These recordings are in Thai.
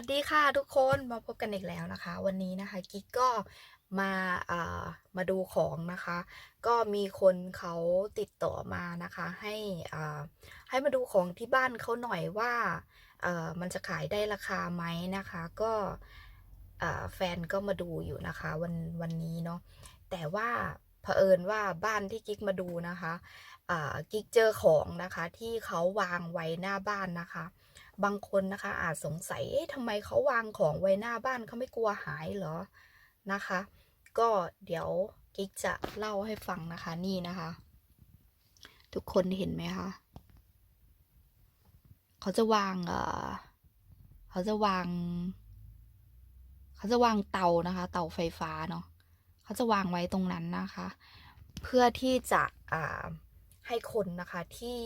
วัสดีค่ะทุกคนมาพบกันอีกแล้วนะคะ วันนี้นะคะกิ๊กก็มาอ่ามาดูของนะคะ ก็มีคนเขาติดต่อมานะคะ ให้อ่าให้มาดูของที่บ้านเขาหน่อยว่าเอ่อมันจะขายได้ราคาไหมนะคะ ก็อ่าแฟนก็มาดูอยู่นะคะวันวันนี้เนาะแต่ว่าเผอิญว่าบ้านที่กิ๊กมาดูนะคะอ่ากิ๊กเจอของนะคะที่เขาวางไว้หน้าบ้านนะคะ บางคนนะคะ อาจสงสัย เอ๊ะทำไมเขาวางของไว้หน้าบ้านเขาไม่กลัวหายเหรอนะคะ ก็เดี๋ยวกิ๊กจะเล่าให้ฟังนะคะนี่นะคะ ทุกคนเห็นไหมคะเขาจะวางเออเขาจะวาง เขาจะวางเตานะคะ เตาไฟฟ้าเนาะเขาจะวางไว้ตรงนั้นนะคะ เพื่อที่จะให้คนนะคะที่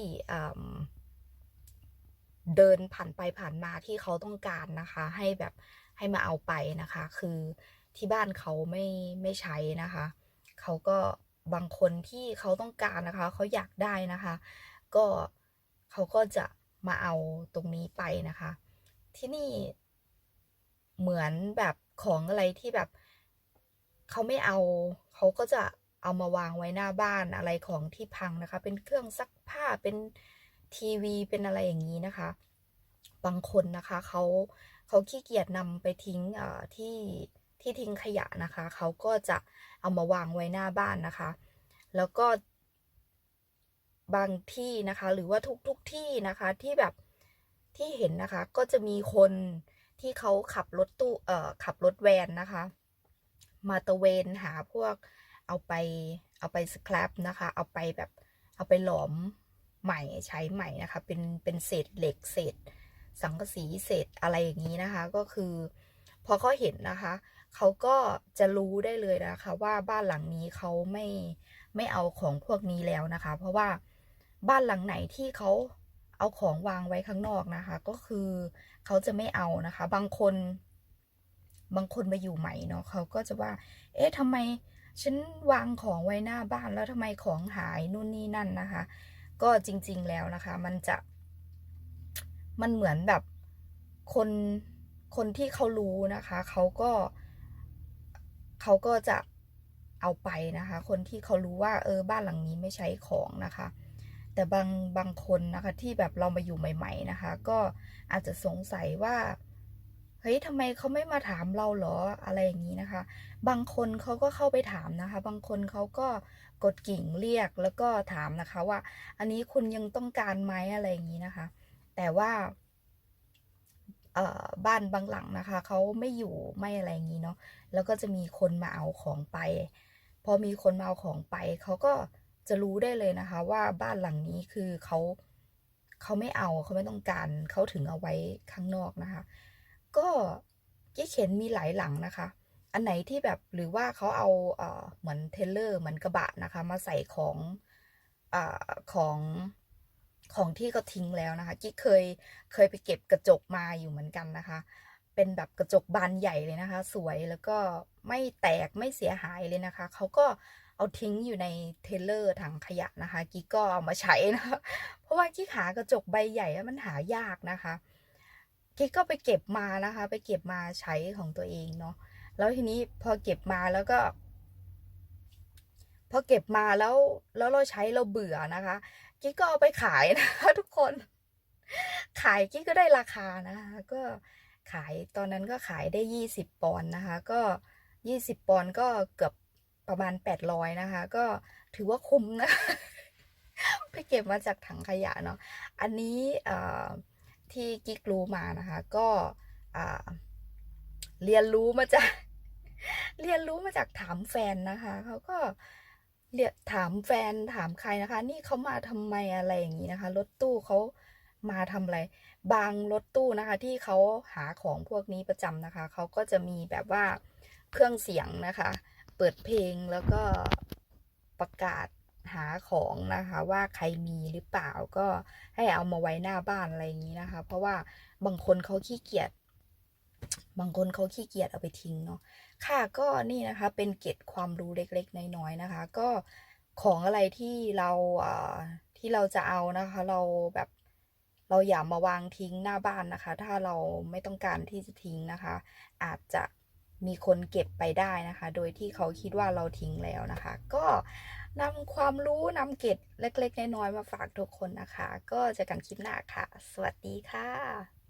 เดินผ่านไปผ่านมาที่เขาต้องการนะคะ ให้แบบให้มาเอาไปนะคะ คือที่บ้านเขาไม่ไม่ใช้นะคะ เขาก็บางคนที่เขาต้องการนะคะ เขาอยากได้นะคะ ก็เขาก็จะมาเอาตรงนี้ไปนะคะ ที่นี่เหมือนแบบของอะไรที่แบบเขาไม่เอาเขาก็จะเอามาวางไว้หน้าบ้านอะไรของที่พังนะคะ เป็นเครื่องซักผ้าเป็น ทีวีเป็นอะไรอย่างนี้นะคะ บางคนนะคะเขาเขาขี้เกียจนำไปทิ้งที่ที่ทิ้งขยะนะคะ เขาก็จะเอามาวางไว้หน้าบ้านนะคะ แล้วก็บางที่นะคะ หรือว่าทุกทุกที่นะคะที่แบบที่เห็นนะคะ ก็จะมีคนที่เขาขับรถตู้เอ่อขับรถแวนนะคะ มาตะเวนหาพวกเอาไปเอาไปสครับนะคะ เอาไปแบบเอาไปหลอม ใหม่ใช้ใหม่นะคะ เป็นเป็นเศษเหล็กเศษ สังกะสีเศษอะไรอย่างนี้นะคะ ก็คือ พอเขาเห็นนะคะ เขาก็จะรู้ได้เลยนะคะ ว่าบ้านหลังนี้เขาไม่ไม่เอาของพวกนี้แล้วนะคะ เพราะว่าบ้านหลังไหนที่เขาเอาของวางไว้ข้างนอกนะคะ ก็คือเขาจะไม่เอานะคะ บางคนบางคนมาอยู่ใหม่เนาะเขาก็จะว่า เอ๊ะทำไมฉันวางของไว้หน้าบ้านแล้วทำไมของหายนู่นนี่นั่นนะคะ ก็จริง ๆ แล้วนะคะ มันจะ มันเหมือนแบบคนคนที่เขารู้นะคะ เขาก็เขาก็จะเอาไปนะคะ คนที่เขารู้ว่าเออบ้านหลังนี้ไม่ใช้ของนะคะ แต่บางบางคนนะคะที่แบบเรามาอยู่ใหม่ ๆนะคะ ก็อาจจะสงสัยว่า เฮ้ยทำไมเขาไม่มาถามเราเหรออะไรอย่างนี้นะคะ บางคนเขาก็เข้าไปถามนะคะ บางคนเขาก็กดกิ่งเรียกแล้วก็ถามนะคะว่า อันนี้คุณยังต้องการไหมอะไรอย่างนี้นะคะ แต่ว่าบ้านบางหลังนะคะเขาไม่อยู่ไม่อะไรอย่างนี้เนาะแล้วก็จะมีคนมาเอาของไป พอมีคนมาเอาของไปเขาก็จะรู้ได้เลยนะคะ ว่าบ้านหลังนี้คือเขาเขาไม่เอาเขาไม่ต้องการเขาถึงเอาไว้ข้างนอกนะคะ ก็กิ๊กเห็นมีหลายหลังนะคะ อันไหนที่แบบหรือว่าเขาเอาเอเหมือนเทเลอร์เหมือนกระบะนะคะ มาใส่ของอของของที่เขาทิ้งแล้วนะคะกิ๊กเคยเคยไปเก็บกระจกมาอยู่เหมือนกันนะคะ เป็นแบบกระจกบานใหญ่เลยนะคะ สวยแล้วก็ไม่แตกไม่เสียหายเลยนะคะเขาก็เอาทิ้งอยู่ในเทเลอร์ถังขยะนะคะ กิ๊กก็เอามาใช้นะคะเพราะว่ากิ๊กหากระจกใบใหญ่มันหายากนะคะ กิ๊กก็ไปเก็บมานะคะ ไปเก็บมาใช้ของตัวเองเนาะแล้วทีนี้พอเก็บมาแล้วก็ พอเก็บมาแล้วแล้วเราใช้เราเบื่อนะคะกิ๊กก็เอาไปขายนะคะทุกคน ขายกิ๊กก็ได้ราคานะคะ ก็ขายตอนนั้นก็ขายได้ยี่สิบปอนด์นะคะ ก็ยี่สิบปอนด์ก็เกือบประมาณแปดร้อยนะคะ ก็ถือว่าคุ้มนะไปเก็บมาจากถังขยะเนาะอันนี้เอ่อ ที่กิ๊กรู้มานะคะ ก็เรียนรู้มาจาก เรียนรู้มาจากถามแฟนนะคะเขาก็เรียนถามแฟนถามใครนะคะ นี่เขามาทำไมอะไรอย่างนี้นะคะ รถตู้เขามาทำอะไร บางรถตู้นะคะ ที่เขาหาของพวกนี้ประจำนะคะเขาก็จะมีแบบว่าเครื่องเสียงนะคะ เปิดเพลงแล้วก็ประกาศ หาของนะคะว่าใครมีหรือเปล่าก็ให้เอามาไว้หน้าบ้านอะไรอย่างนี้นะคะ เพราะว่าบางคนเขาขี้เกียจบางคนเขาขี้เกียจเอาไปทิ้งเนาะค่ะก็นี่นะคะเป็นเกร็ดความรู้เล็กๆ น้อยๆนะคะ ก็ของอะไรที่เราที่เราจะเอานะคะ เราแบบเราอย่ามาวางทิ้งหน้าบ้านนะคะ ถ้าเราไม่ต้องการที่จะทิ้งนะคะ อาจจะ มีคนเก็บไปได้นะคะ โดยที่เขาคิดว่าเราทิ้งแล้วนะคะ ก็นำความรู้นำเก็บเล็กๆน้อยๆมาฝากทุกคนนะคะ ก็เจอกันคลิปหน้าค่ะ สวัสดีค่ะ